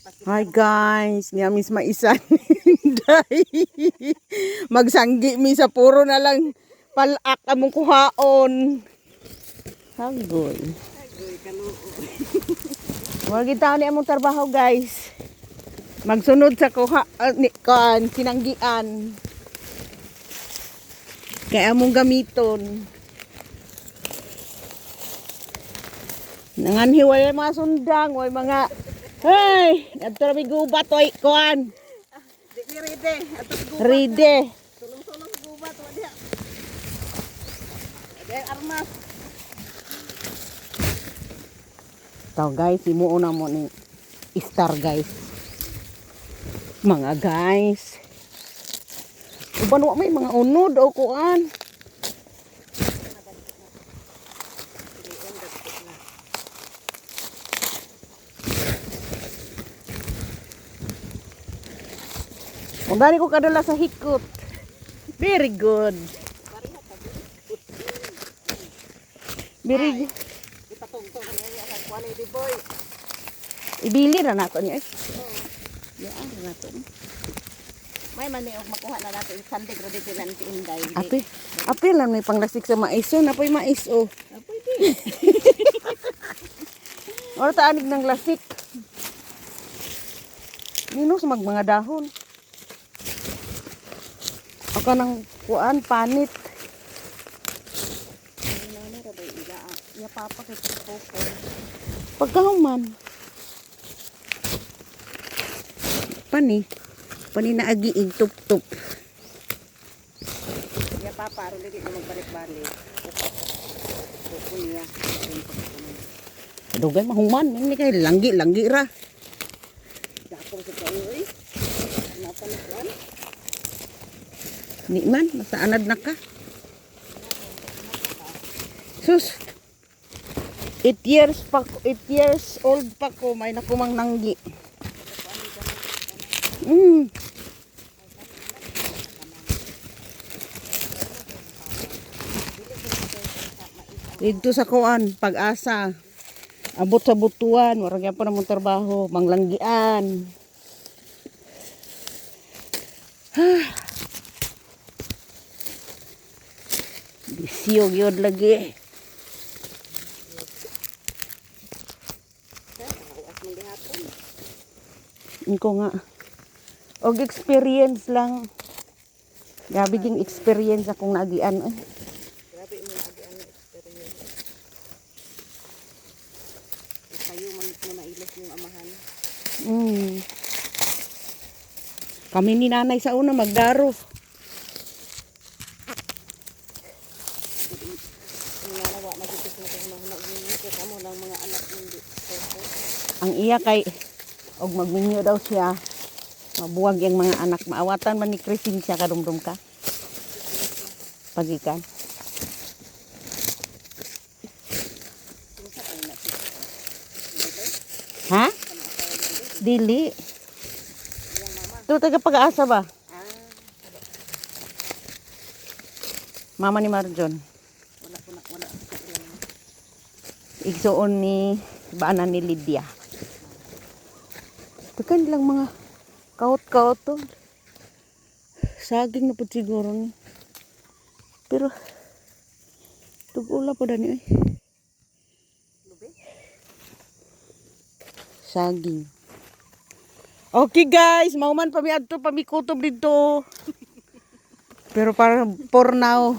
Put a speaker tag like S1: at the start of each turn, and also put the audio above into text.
S1: Hi guys, niya mis maisan. Day. Magsanggi mi sa puro na lang palak among kuhaon. Hagoy. Wag kita ni among trabaho guys. Magsunod sa kuha uh, ni kan sinanggian. Kaya among gamiton. Nanganhiwalay mga sundang, way mga Hey, adto ra gubat oy kuan.
S2: Di mi ride. Atos gubat.
S1: Ride.
S2: Sulong-sulong gubat. Wadi. Ede armas.
S1: Taw guys, imuuna mo ni star guys. Mga guys. Uban wa may mga unod o kuan. Kung dali ko kadala sa hikot. Very good. Very good.
S2: Niya.
S1: Ibili na nato niya. eh. Yaan na nato.
S2: May mani og makuha na nato isang degrado dito lang ti Inday.
S1: Ape, ape lang may panglasik sa mais. So, napoy mais oh.
S2: Pwede.
S1: Wala ta anig ng lasik. Minus mag mga dahon. Ako ng kuan, panit.
S2: Ano.
S1: Pagkahuman. Pani. Pani na agiig tup-tup.
S2: Ya papa ro dili na magbalik-balik. Niya.
S1: Dugay mahuman. Ini kay langgi-langgi ra.
S2: Dapong sa eh. Napa na kuan?
S1: Ni man, masaanad na ka. Sus. 8 years pa 8 years old pa ko may nakumang nanggi. Mm. Dito sa kuan, pag-asa. Abot sa butuan, warag yan pa namang trabaho, manglanggian. Bisyo gyud lagi. Ko nga. Og experience lang. Gabi ging experience akong nagian. Eh.
S2: Grabe mo agi ang experience. Kayo man mo na ilos yung amahan.
S1: Mm. Kami ni nanay sa una magdaro.
S2: Nalawa na dito sa mga mga ko kamo ng mga anak popo.
S1: Ang iya kay og magminyo daw siya. Mabuwag yung mga anak. Maawatan man ni Christine siya kadumdum ka. Pagikan. Ha? Dili. Ito taga pag-asa ba? Mama ni Marjon.
S2: wala ko na wala sa ilang.
S1: Igsuon ni baanan ni Lydia. Tekan lang mga kaut-kaut to. Saging na po siguro ni. Pero tugula po dani eh. Saging. Okay guys, mauman pa mi adto pa mi kutob dito. Pero para for now.